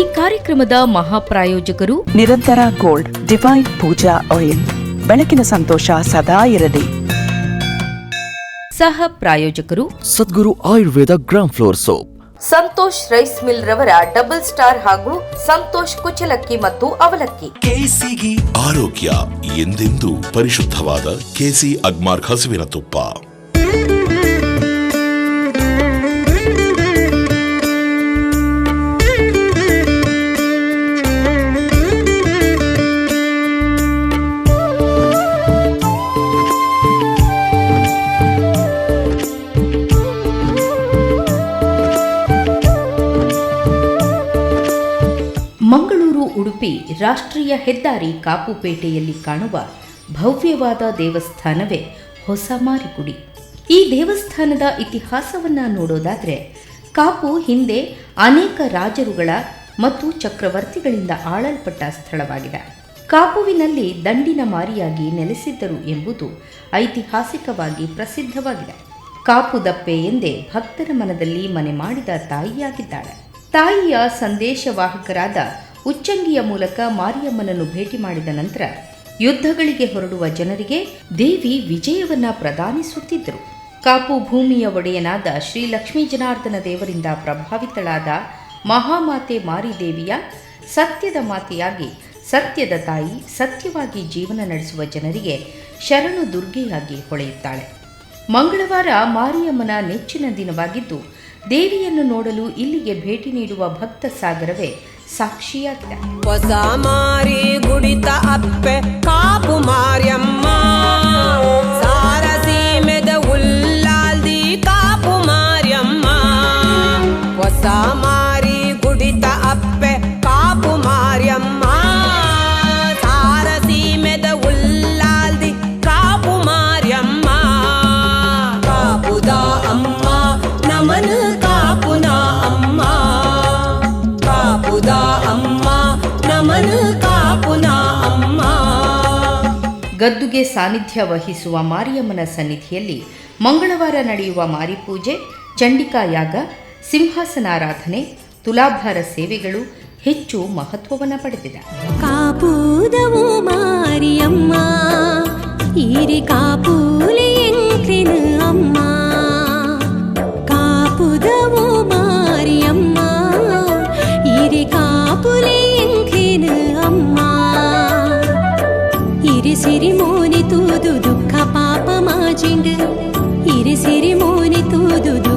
ಈ ಕಾರ್ಯಕ್ರಮದ ಮಹಾಪ್ರಾಯೋಜಕರು ನಿರಂತರ ಗೋಲ್ಡ್ ಡಿವೈನ್ ಪೂಜಾ ಆಯಿಲ್. ಬೆಳಕಿನ ಸಂತೋಷ ಸದಾ ಇರಲಿ. ಸಹ ಪ್ರಾಯೋಜಕರು Sadguru Ayurveda gram flour soap. Santosh rice mill ರವರ ಡಬಲ್ ಸ್ಟಾರ್ ಹಾಗೂ ಸಂತೋಷ್ ಕುಚಲಕ್ಕಿ ಮತ್ತು ಅವಲಕ್ಕಿ. ಕೆಸಿಗಿ ಆರೋಗ್ಯ ಎಂದೆಂದೂ ಪರಿಶುದ್ಧವಾದ ಕೆಸಿ ಅಗ್ಮಾರ್ಕ್ ಹಸುವಿನ ತುಪ್ಪ. ಮಂಗಳೂರು ಉಡುಪಿ ರಾಷ್ಟ್ರೀಯ ಹೆದ್ದಾರಿ ಕಾಪುಪೇಟೆಯಲ್ಲಿ ಕಾಣುವ ಭವ್ಯವಾದ ದೇವಸ್ಥಾನವೇ ಹೊಸ ಮಾರಿಗುಡಿ. ಈ ದೇವಸ್ಥಾನದ ಇತಿಹಾಸವನ್ನ ನೋಡೋದಾದ್ರೆ ಕಾಪು ಹಿಂದೆ ಅನೇಕ ರಾಜರುಗಳ ಮತ್ತು ಚಕ್ರವರ್ತಿಗಳಿಂದ ಆಳಲ್ಪಟ್ಟ ಸ್ಥಳವಾಗಿದೆ. ಕಾಪುವಿನಲ್ಲಿ ದಂಡಿನ ಮಾರಿಯಾಗಿ ನೆಲೆಸಿದ್ದರು ಎಂಬುದು ಐತಿಹಾಸಿಕವಾಗಿ ಪ್ರಸಿದ್ಧವಾಗಿದೆ. ಕಾಪು ದಪ್ಪೆ ಎಂದೇ ಭಕ್ತರ ಮನದಲ್ಲಿ ಮನೆ ಮಾಡಿದ ತಾಯಿಯಾಗಿದ್ದಾಳೆ. ತಾಯಿಯ ಸಂದೇಶವಾಹಕರಾದ ಉಚ್ಚಂಗಿಯ ಮೂಲಕ ಮಾರಿಯಮ್ಮನನ್ನು ಭೇಟಿ ಮಾಡಿದ ನಂತರ ಯುದ್ಧಗಳಿಗೆ ಹೊರಡುವ ಜನರಿಗೆ ದೇವಿ ವಿಜಯವನ್ನ ಪ್ರದಾನಿಸುತ್ತಿದ್ದರು. ಕಾಪು ಭೂಮಿಯ ಒಡೆಯನಾದ ಶ್ರೀ ಲಕ್ಷ್ಮೀ ಜನಾರ್ದನ ದೇವರಿಂದ ಪ್ರಭಾವಿತಳಾದ ಮಹಾಮಾತೆ ಮಾರಿದೇವಿಯ ಸತ್ಯದ ಮಾತೆಯಾಗಿ ಸತ್ಯದ ತಾಯಿ ಸತ್ಯವಾಗಿ ಜೀವನ ನಡೆಸುವ ಜನರಿಗೆ ಶರಣು ದುರ್ಗೆಯಾಗಿ ಹೊಳೆಯುತ್ತಾಳೆ. ಮಂಗಳವಾರ ಮಾರಿಯಮ್ಮನ ನೆಚ್ಚಿನ ದಿನವಾಗಿದ್ದು ದೇವಿಯನ್ನು ನೋಡಲು ಇಲ್ಲಿಗೆ ಭೇಟಿ ನೀಡುವ ಭಕ್ತ ಸಾಗರವೇ ಸಾಕ್ಷಿಯಾಗಿದೆ. ಹೊಸ ಮಾರಿ ಗುಡಿತ ಅಪ್ಪೆ ಕಾಪು ಮಾರ್ಯಮ್ಮ. ಗದ್ದುಗೆ ಸಾನ್ನಿಧ್ಯ ವಹಿಸುವ ಮಾರಿಯಮ್ಮನ ಸನ್ನಿಧಿಯಲ್ಲಿ ಮಂಗಳವಾರ ನಡೆಯುವ ಮಾರಿಪೂಜೆ, ಚಂಡಿಕಾ ಯಾಗ, ಸಿಂಹಾಸನಾರಾಧನೆ, ತುಲಾಭಾರ ಸೇವೆಗಳು ಹೆಚ್ಚು ಮಹತ್ವವನ್ನು ಪಡೆದಿದೆ. ಕಾಪೂದವು ಮಾರಿಯಮ್ಮ ಅಮ್ಮ. ತೂದು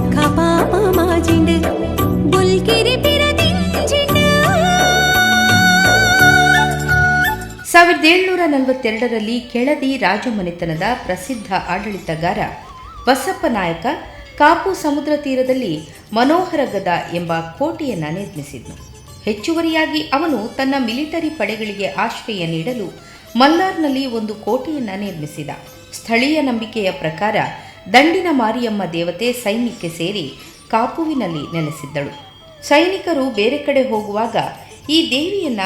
ಸಾವಿರದ ಏಳುನೂರ ನಲವತ್ತೆರಡರಲ್ಲಿ ಕೆಳದಿ ರಾಜಮನೆತನದ ಪ್ರಸಿದ್ಧ ಆಡಳಿತಗಾರ ಬಸಪ್ಪ ನಾಯಕ ಕಾಪು ಸಮುದ್ರ ತೀರದಲ್ಲಿ ಮನೋಹರ ಗದ ಎಂಬ ಕೋಟೆಯನ್ನು ನಿರ್ಮಿಸಿದ್ನು. ಹೆಚ್ಚುವರಿಯಾಗಿ ಅವನು ತನ್ನ ಮಿಲಿಟರಿ ಪಡೆಗಳಿಗೆ ಆಶ್ರಯ ನೀಡಲು ಮಲ್ಲಾರ್ನಲ್ಲಿ ಒಂದು ಕೋಟೆಯನ್ನು ನಿರ್ಮಿಸಿದ. ಸ್ಥಳೀಯ ನಂಬಿಕೆಯ ಪ್ರಕಾರ ದಂಡಿನ ಮಾರಿಯಮ್ಮ ದೇವತೆ ಸೈನ್ಯಕ್ಕೆ ಸೇರಿ ಕಾಪುವಿನಲ್ಲಿ ನೆಲೆಸಿದ್ದಳು. ಸೈನಿಕರು ಬೇರೆ ಕಡೆ ಹೋಗುವಾಗ ಈ ದೇವಿಯನ್ನ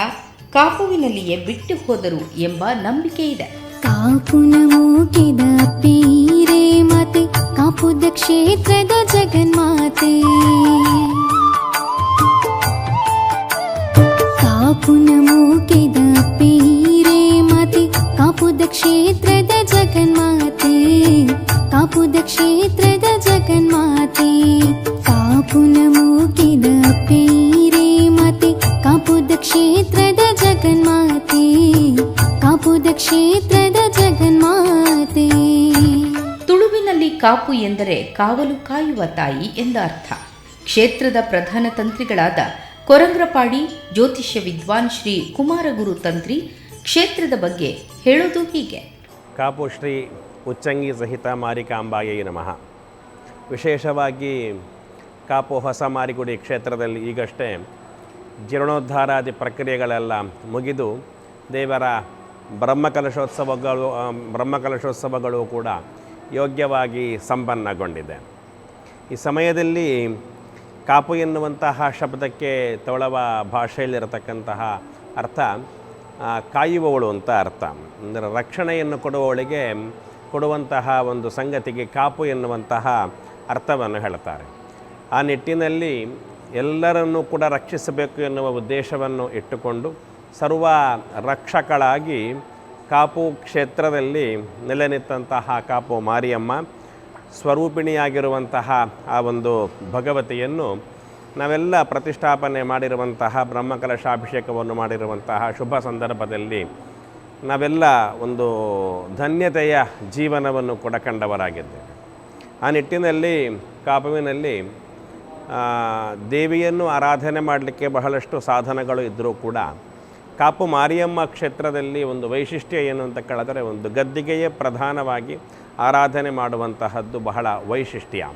ಕಾಪುವಿನಲ್ಲಿಯೇ ಬಿಟ್ಟು ಹೋದರು ಎಂಬ ನಂಬಿಕೆ ಇದೆ. ಕಾಪುನ ಮೂಗಿದ ಪೀರೆ ಮಾತೆ, ಕಾಪುದ ಕ್ಷೇತ್ರದ ಜಗನ್ಮಾತೆ. ಕಾಪುನ ಮೂಗಿದ ಪೀರೆ ಮಾತೆ, ಕಾಪುದ ಕ್ಷೇತ್ರದ ಜಗನ್ಮಾತೆ. ಕಾಪುದ ಕ್ಷೇತ್ರದ ಜಗನ್ಮಾತೆ ಕಾಪುನ ಮೂಗಿದ ಪೀರೆ ಮಾತೆ ಕಾಪುದ ಕ್ಷೇತ್ರದ ಜಗನ್ಮಾತೆ ಕಾಪುದ ಕ್ಷೇತ್ರದ ಜಗನ್ಮಾತೆ. ತುಳುವಿನಲ್ಲಿ ಕಾಪು ಎಂದರೆ ಕಾವಲು ಕಾಯುವ ತಾಯಿ ಎಂದ ಅರ್ಥ ಕ್ಷೇತ್ರದ ಪ್ರಧಾನ ತಂತ್ರಿಗಳಾದ ಕೊರಂಗ್ರಪಾಡಿ ಜ್ಯೋತಿಷ್ಯ ವಿದ್ವಾನ್ ಶ್ರೀ ಕುಮಾರಗುರು ತಂತ್ರಿ ಕ್ಷೇತ್ರದ ಬಗ್ಗೆ ಹೇಳೋದು ಹೀಗೆ. ಕಾಪು ಶ್ರೀ ಉಚ್ಚಂಗಿ ಸಹಿತ ಮಾರಿಕಾಂಬಾಯೈ ನಮಃ. ವಿಶೇಷವಾಗಿ ಕಾಪು ಹೊಸ ಮಾರಿಗುಡಿ ಕ್ಷೇತ್ರದಲ್ಲಿ ಈಗಷ್ಟೇ ಜೀರ್ಣೋದ್ಧಾರಾದಿ ಪ್ರಕ್ರಿಯೆಗಳೆಲ್ಲ ಮುಗಿದು ದೇವರ ಬ್ರಹ್ಮಕಲಶೋತ್ಸವಗಳು ಬ್ರಹ್ಮಕಲಶೋತ್ಸವಗಳು ಕೂಡ ಯೋಗ್ಯವಾಗಿ ಸಂಪನ್ನಗೊಂಡಿದೆ. ಈ ಸಮಯದಲ್ಲಿ ಕಾಪು ಎನ್ನುವಂತಹ ಶಬ್ದಕ್ಕೆ ತೊಳವ ಭಾಷೆಯಲ್ಲಿರತಕ್ಕಂತಹ ಅರ್ಥ ಕಾಯುವವಳು ಅಂತ ಅರ್ಥ. ಅಂದರೆ ರಕ್ಷಣೆಯನ್ನು ಕೊಡುವವಳಿಗೆ ಕೊಡುವಂತಹ ಒಂದು ಸಂಗತಿಗೆ ಕಾಪು ಎನ್ನುವಂತಹ ಅರ್ಥವನ್ನು ಹೇಳ್ತಾರೆ ಆ ನಿಟ್ಟಿನಲ್ಲಿ ಎಲ್ಲರನ್ನೂ ಕೂಡ ರಕ್ಷಿಸಬೇಕು ಎನ್ನುವ ಉದ್ದೇಶವನ್ನು ಇಟ್ಟುಕೊಂಡು ಸರ್ವ ರಕ್ಷಕಳಾಗಿ ಕಾಪು ಕ್ಷೇತ್ರದಲ್ಲಿ ನೆಲೆ ನಿಂತಹ ಕಾಪು ಮಾರಿಯಮ್ಮ ಸ್ವರೂಪಿಣಿಯಾಗಿರುವಂತಹ ಆ ಒಂದು ಭಗವತಿಯನ್ನು ನಾವೆಲ್ಲ ಪ್ರತಿಷ್ಠಾಪನೆ ಮಾಡಿರುವಂತಹ ಬ್ರಹ್ಮಕಲಶಾಭಿಷೇಕವನ್ನು ಮಾಡಿರುವಂತಹ ಶುಭ ಸಂದರ್ಭದಲ್ಲಿ ನಾವೆಲ್ಲ ಒಂದು ಧನ್ಯತೆಯ ಜೀವನವನ್ನು ಕೂಡ ಕಂಡವರಾಗಿದ್ದೇವೆ. ಆ ನಿಟ್ಟಿನಲ್ಲಿ, ಕಾಪುವಿನಲ್ಲಿ ದೇವಿಯನ್ನು ಆರಾಧನೆ ಮಾಡಲಿಕ್ಕೆ ಬಹಳಷ್ಟು ಸಾಧನಗಳು ಇದ್ದರೂ ಕೂಡ ಕಾಪು ಮಾರಿಯಮ್ಮ ಕ್ಷೇತ್ರದಲ್ಲಿ ಒಂದು ವೈಶಿಷ್ಟ್ಯ ಏನು ಅಂತ ಕೇಳಿದ್ರೆ, ಒಂದು ಗದ್ದಿಗೆಯೇ ಪ್ರಧಾನವಾಗಿ ಆರಾಧನೆ ಮಾಡುವಂತಹದ್ದು ಬಹಳ ವೈಶಿಷ್ಟ್ಯ.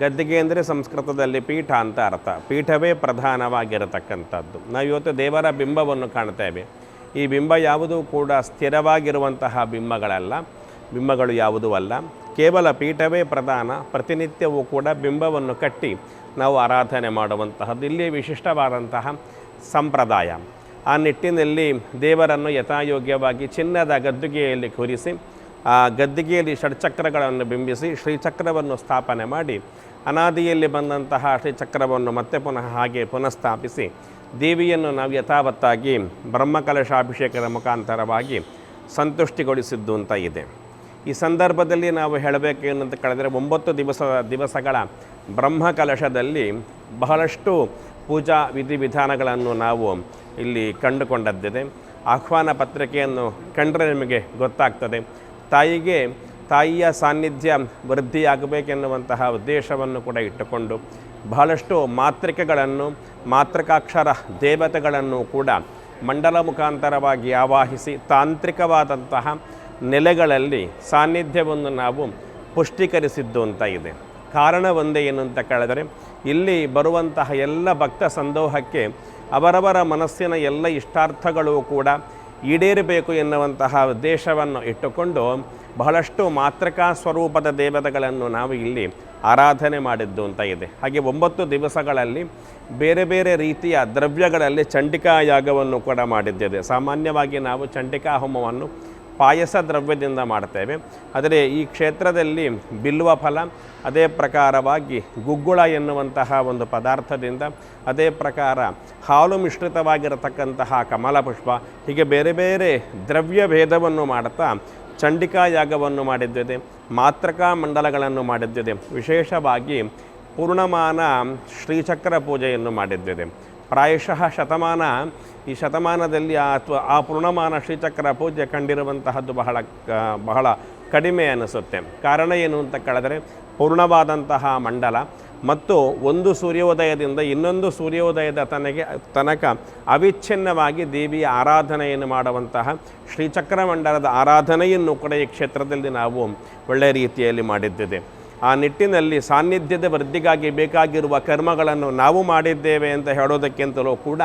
ಗದ್ದಿಗೆ ಅಂದರೆ ಸಂಸ್ಕೃತದಲ್ಲಿ ಪೀಠ ಅಂತ ಅರ್ಥ. ಪೀಠವೇ ಪ್ರಧಾನವಾಗಿರತಕ್ಕಂಥದ್ದು. ನಾವು ಇವತ್ತು ದೇವರ ಬಿಂಬವನ್ನು ಕಾಣ್ತೇವೆ ಈ ಬಿಂಬ ಯಾವುದೂ ಕೂಡ ಸ್ಥಿರವಾಗಿರುವಂತಹ ಬಿಂಬಗಳಲ್ಲ. ಬಿಂಬಗಳು ಯಾವುದೂ ಅಲ್ಲ. ಕೇವಲ ಪೀಠವೇ ಪ್ರಧಾನ. ಪ್ರತಿನಿತ್ಯವೂ ಕೂಡ ಬಿಂಬವನ್ನು ಕಟ್ಟಿ ನಾವು ಆರಾಧನೆ ಮಾಡುವಂತಹದ್ದು ಇಲ್ಲಿ ವಿಶಿಷ್ಟವಾದಂತಹ ಸಂಪ್ರದಾಯ. ಆ ನಿಟ್ಟಿನಲ್ಲಿ ದೇವರನ್ನು ಯಥಾಯೋಗ್ಯವಾಗಿ ಚಿನ್ನದ ಗದ್ದುಗೆಯಲ್ಲಿ ಕೂರಿಸಿ, ಆ ಗದ್ದಿಗೆಯಲ್ಲಿ ಷಡ್ಚಕ್ರಗಳನ್ನು ಬಿಂಬಿಸಿ, ಶ್ರೀಚಕ್ರವನ್ನು ಸ್ಥಾಪನೆ ಮಾಡಿ, ಅನಾದಿಯಲ್ಲಿ ಬಂದಂತಹ ಶ್ರೀಚಕ್ರವನ್ನು ಮತ್ತೆ ಪುನಃ ಹಾಗೆ ಪುನಃಸ್ಥಾಪಿಸಿ ದೇವಿಯನ್ನು ನಾವು ಯಥಾವತ್ತಾಗಿ ಬ್ರಹ್ಮಕಲಶಾಭಿಷೇಕದ ಮುಖಾಂತರವಾಗಿ ಸಂತುಷ್ಟಿಗೊಳಿಸಿದ್ದು ಅಂತ ಇದೆ. ಈ ಸಂದರ್ಭದಲ್ಲಿ ನಾವು ಹೇಳಬೇಕೇನು ಅಂತ ಕೇಳಿದ್ರೆ ಒಂಬತ್ತು ದಿವಸ, ದಿವಸಗಳ ಬ್ರಹ್ಮಕಲಶದಲ್ಲಿ ಬಹಳಷ್ಟು ಪೂಜಾ ವಿಧಿವಿಧಾನಗಳನ್ನು ನಾವು ಇಲ್ಲಿ ಕಂಡುಕೊಂಡದ್ದಿದೆ. ಆಹ್ವಾನ ಪತ್ರಿಕೆಯನ್ನು ಕಂಡರೆ ನಿಮಗೆ ಗೊತ್ತಾಗ್ತದೆ. ತಾಯಿಗೆ, ತಾಯಿಯ ಸಾನ್ನಿಧ್ಯ ವೃದ್ಧಿಯಾಗಬೇಕೆನ್ನುವಂತಹ ಉದ್ದೇಶವನ್ನು ಕೂಡ ಇಟ್ಟುಕೊಂಡು ಬಹಳಷ್ಟು ಮಾತೃಕೆಗಳನ್ನು ಮಾತೃಕಾಕ್ಷರ ದೇವತೆಗಳನ್ನು ಕೂಡ ಮಂಡಲ ಮುಖಾಂತರವಾಗಿ ಆವಾಹಿಸಿ ತಾಂತ್ರಿಕವಾದಂತಹ ನೆಲೆಗಳಲ್ಲಿ ಸಾನ್ನಿಧ್ಯವನ್ನು ನಾವು ಪುಷ್ಟೀಕರಿಸಿದ್ದು ಅಂತ ಇದೆ. ಕಾರಣ ಒಂದೇ ಏನು ಅಂತ ಕೇಳಿದರೆ, ಇಲ್ಲಿ ಬರುವಂತಹ ಎಲ್ಲ ಭಕ್ತ ಸಂದೋಹಕ್ಕೆ ಅವರವರ ಮನಸ್ಸಿನ ಎಲ್ಲ ಇಷ್ಟಾರ್ಥಗಳು ಕೂಡ ಈಡೇರಬೇಕು ಎನ್ನುವಂತಹ ಉದ್ದೇಶವನ್ನು ಇಟ್ಟುಕೊಂಡು ಬಹಳಷ್ಟು ಮಾತೃಕಾ ಸ್ವರೂಪದ ದೇವತೆಗಳನ್ನು ನಾವು ಇಲ್ಲಿ ಆರಾಧನೆ ಮಾಡಿದ್ದು ಅಂತ ಇದೆ. ಹಾಗೆ ಒಂಬತ್ತು ದಿವಸಗಳಲ್ಲಿ ಬೇರೆ ಬೇರೆ ರೀತಿಯ ದ್ರವ್ಯಗಳಲ್ಲಿ ಚಂಡಿಕಾ ಯಾಗವನ್ನು ಕೂಡ ಮಾಡಿದ್ದಿದೆ ಸಾಮಾನ್ಯವಾಗಿ ನಾವು ಚಂಡಿಕಾ ಹೋಮವನ್ನು ಪಾಯಸ ದ್ರವ್ಯದಿಂದ ಮಾಡ್ತೇವೆ. ಆದರೆ ಈ ಕ್ಷೇತ್ರದಲ್ಲಿ ಬಿಲ್ವ ಫಲ, ಅದೇ ಪ್ರಕಾರವಾಗಿ ಗುಗ್ಗುಳ ಎನ್ನುವಂತಹ ಒಂದು ಪದಾರ್ಥದಿಂದ, ಅದೇ ಪ್ರಕಾರ ಹಾಲು ಮಿಶ್ರಿತವಾಗಿರತಕ್ಕಂತಹ ಕಮಲ ಪುಷ್ಪ, ಹೀಗೆ ಬೇರೆ ಬೇರೆ ದ್ರವ್ಯ ಭೇದವನ್ನು ಮಾಡುತ್ತಾ ಚಂಡಿಕಾ ಯಾಗವನ್ನು ಮಾಡಿದ್ದಿದೆ, ಮಾತೃಕಾ ಮಂಡಲಗಳನ್ನು ಮಾಡಿದ್ದಿದೆ. ವಿಶೇಷವಾಗಿ ಪೂರ್ಣಮಾನ ಶ್ರೀಚಕ್ರ ಪೂಜೆಯನ್ನು ಮಾಡಿದ್ದೇವೆ ಪ್ರಾಯಶಃ ಶತಮಾನ. ಈ ಶತಮಾನದಲ್ಲಿ ಆ ಅಥವಾ ಆ ಪೂರ್ಣಮಾನ ಶ್ರೀಚಕ್ರ ಪೂಜೆ ಕಂಡಿರುವಂತಹದ್ದು ಬಹಳ ಬಹಳ ಕಡಿಮೆ ಅನಿಸುತ್ತೆ. ಕಾರಣ ಏನು ಅಂತ ಕೇಳಿದ್ರೆ, ಪೂರ್ಣವಾದಂತಹ ಮಂಡಲ ಮತ್ತು ಒಂದು ಸೂರ್ಯೋದಯದಿಂದ ಇನ್ನೊಂದು ಸೂರ್ಯೋದಯದ ತನಗೆ, ತನಕ ಅವಿಚ್ಛಿನ್ನವಾಗಿ ದೇವಿಯ ಆರಾಧನೆಯನ್ನು ಮಾಡುವಂತಹ ಶ್ರೀಚಕ್ರ ಮಂಡಲದ ಆರಾಧನೆಯನ್ನು ಕೂಡ ಈ ಕ್ಷೇತ್ರದಲ್ಲಿ ನಾವು ಒಳ್ಳೆಯ ರೀತಿಯಲ್ಲಿ ಮಾಡಿದ್ದಿದೆ ಆ ನಿಟ್ಟಿನಲ್ಲಿ ಸಾನ್ನಿಧ್ಯದ ವೃದ್ಧಿಗಾಗಿ ಬೇಕಾಗಿರುವ ಕರ್ಮಗಳನ್ನು ನಾವು ಮಾಡಿದ್ದೇವೆ ಅಂತ ಹೇಳೋದಕ್ಕಿಂತಲೂ ಕೂಡ